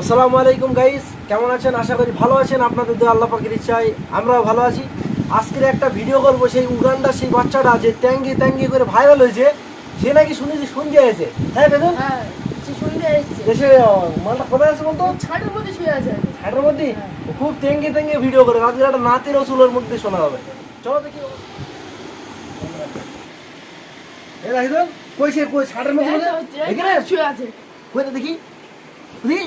আসসালামু আলাইকুম গাইস কেমন আছেন? আশা করি ভালো আছেন। আপনাদের দিয়ে আল্লাহ পাখির ইচ্ছায় আমরাও ভালো আছি। আজকের একটা ভিডিও করব সেই উগান্ডার সেই বাচ্চাটা যে ট্যাঙ্গি ট্যাঙ্গি করে ভাইরাল হয়েছে। সে নাকি শুনেছি সন্ধ্যে আছে হ্যাঁ বেদন? হ্যাঁ দেশে মালটা কোথায় আছে বলতো? মধ্যে শুয়ে আছে। মধ্যে? খুব ভিডিও করে। একটা নাতের রসুলের মধ্যে শোনা হবে। চলো দেখি। এ রাহিদন কই সে? কই ছাটের মধ্যে এই তো হচ্ছে, এখানে? শুয়ে আছে। কই দেখি? দেখি।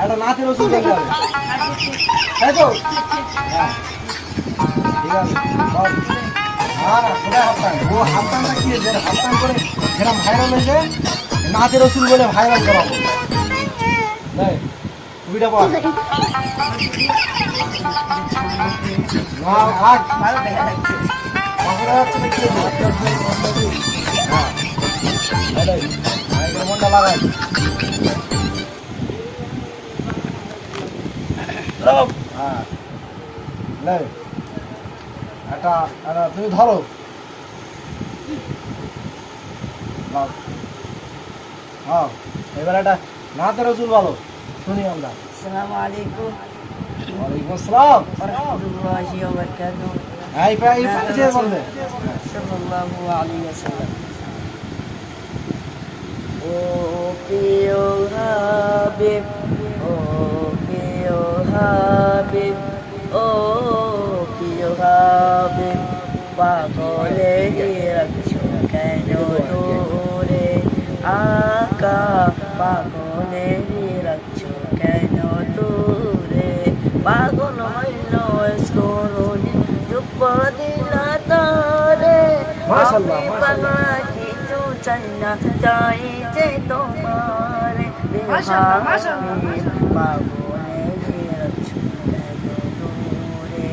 একটা নাচের ওষুধ বলতে হবে। তাই তো। ঠিক আছে। না ভাইরাল হয়েছে? নাচের ওষুধ বলে ভাইরাল করা হবে ছবিটা কি হ্যাঁ। লাগাই। হ্যাঁ। নাই। একটা একটা তুমি ধরো। হ্যাঁ এবার একটা নাতে রসুল বলো শুনি আমরা। আসসালামু আলাইকুম। ওয়ালাইকুম আসসালাম। ওরহমাতুল্লাহি ওয়া বারাকাতুহু। এই প্রায় এই পাশে বলবে। সাল্লাল্লাহু আলাইহি ওয়াসাল্লাম। ও প্রিয় হাবিব পাগলে রাখছো কেন দূরে আকা পাগলে রাখছো কেন দূরে পাগল হইল স্করণি চুপ দিলা তারে। পাগলা কিছু চাই না চাই যে তোমার পাগলে রাখছো কেন দূরে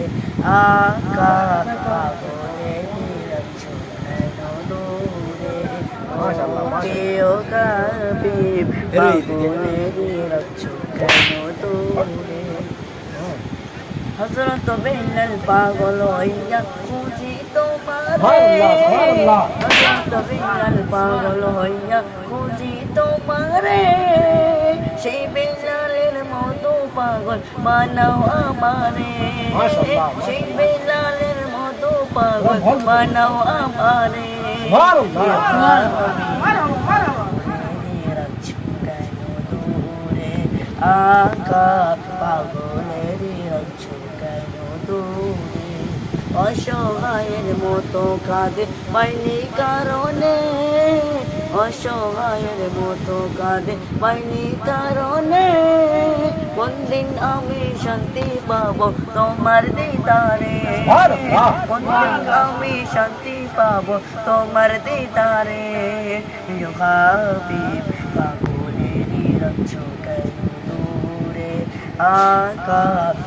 আকা কাবিব রাখছো কেন দূরে হজরত বেলাল পাগল হইয়া খুঁজি তোমারে। হজরত বেলাল পাগল হইয়া খুঁজি তোমারে সেই বেলালের মতো পাগল বানাও আমারে সেই বেলালের মতো পাগল বল, বল। বানাও আমারে আকা পাগলের রাখছো কেন দূরে অসহায়ের মতো কাঁদে। পাইনি কারণে অসহায়ের মতো কাঁদে। পাইনি কারণে কোনদিন আমি শান্তি পাবো? তোমার দিদারে। কোনদিন আমি শান্তি পাবো? তোমার দিদারে। হাবিব কেন দূরে? আকা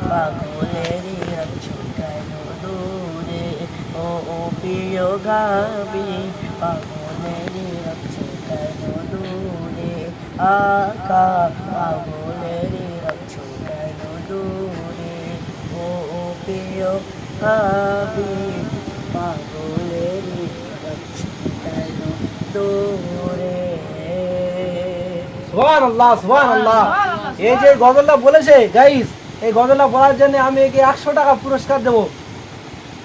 পাগলেরই প্রিয় গাবি পাগলেরই রাখছো কেন দূরে? আকা পাগলেরই রাখছো কেন দূরে? ও ও প্রিয় গাবি পাগলেরই কেন দূরে? সুবহান আল্লাহ সুবহান আল্লাহ এই যে গজলটা বলেছে গাইস এই গজলটা বলার জন্য আমি একে একশো টাকা পুরস্কার দেব।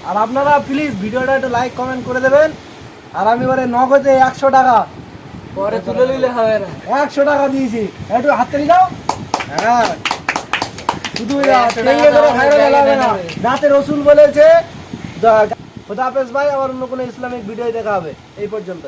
আর আপনারা প্লিজ ভিডিওটা একটু লাইক কমেন্ট করে দেবেন। আর আমি এবারে নগদে একশো টাকা। পরে তুলে নিলে হবে না। একশো টাকা দিয়েছি। একটু হাত তালি দাও হ্যাঁ। শুধু ওই 100 টাকা টেঙ্গে করে দাও, ভাইরাল ব্যাগে হবে না। দেবে। দাঁতে রসুল বলেছে। খোদাফেজ ভাই আবার অন্য কোনো ইসলামিক ভিডিও দেখা হবে। এই পর্যন্ত